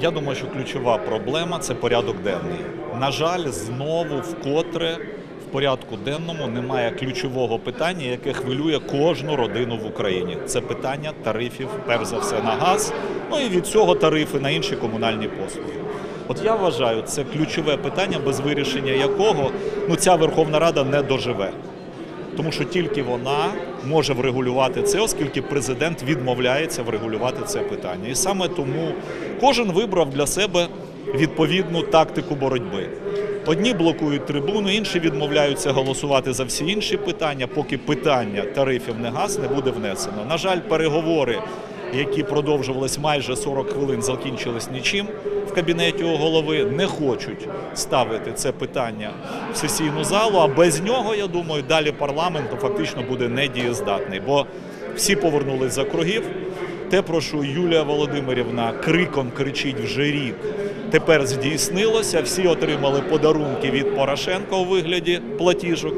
Я думаю, що ключова проблема це порядок денний. На жаль, знову вкотре в порядку денному немає ключового питання, яке хвилює кожну родину в Україні. Це питання тарифів, перш за все, на газ, ну і від цього тарифи на інші комунальні послуги. От я вважаю, це ключове питання, без вирішення якого ну, ця Верховна Рада не доживе. Тому що тільки вона може врегулювати це, оскільки президент відмовляється врегулювати це питання. І саме тому кожен вибрав для себе відповідну тактику боротьби. Одні блокують трибуну, інші відмовляються голосувати за всі інші питання, поки питання тарифів на газ не буде внесено. На жаль, переговори, які продовжувались майже 40 хвилин, закінчились нічим в кабінеті у голови. Не хочуть ставити це питання в сесійну залу. А без нього, я думаю, далі парламент фактично буде недієздатний, бо всі повернулись за кругів. Те, про що Юлія Володимирівна криком кричить вже рік, тепер здійснилося. Всі отримали подарунки від Порошенка у вигляді платіжок.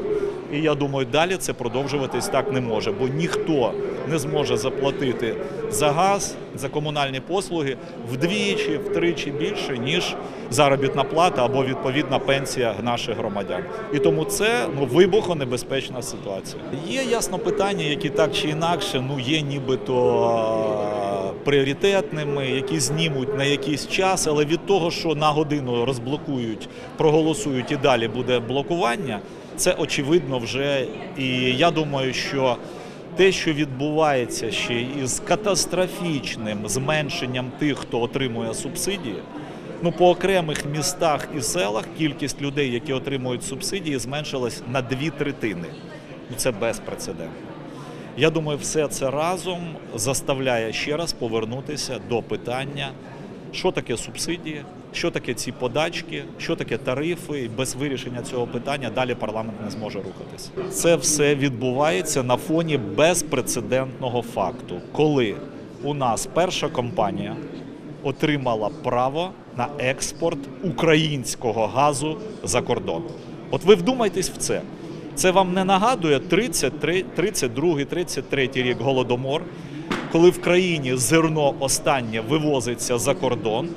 І я думаю, далі це продовжуватись так не може, бо ніхто не зможе заплатити за газ, за комунальні послуги вдвічі, втричі більше, ніж заробітна плата або відповідна пенсія наших громадян. І тому це ну вибухонебезпечна ситуація. Є ясно питання, які так чи інакше, ну є нібито пріоритетними, які знімуть на якийсь час, але від того, що на годину розблокують, проголосують і далі буде блокування. Це очевидно вже, і я думаю, що те, що відбувається ще із катастрофічним зменшенням тих, хто отримує субсидії, ну по окремих містах і селах кількість людей, які отримують субсидії, зменшилась на дві третини. Ну це безпрецедентно. Я думаю, все це разом заставляє ще раз повернутися до питання, що таке субсидії, що таке ці подачки, що таке тарифи. Без вирішення цього питання далі парламент не зможе рухатися. Це все відбувається на фоні безпрецедентного факту, коли у нас перша компанія отримала право на експорт українського газу за кордон. От ви вдумайтесь в це. Це вам не нагадує 33, 32, 33 рік голодомор, коли в країні зерно останнє вивозиться за кордон.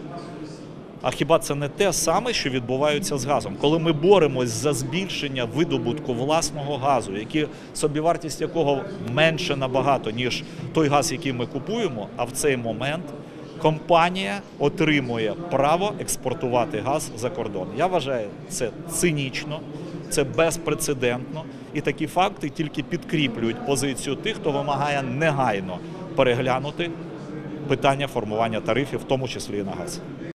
А хіба це не те саме, що відбувається з газом? Коли ми боремось за збільшення видобутку власного газу, які собівартість якого менше набагато, ніж той газ, який ми купуємо, а в цей момент компанія отримує право експортувати газ за кордон. Я вважаю це цинічно, це безпрецедентно, і такі факти тільки підкріплюють позицію тих, хто вимагає негайно переглянути питання формування тарифів, в тому числі і на газ.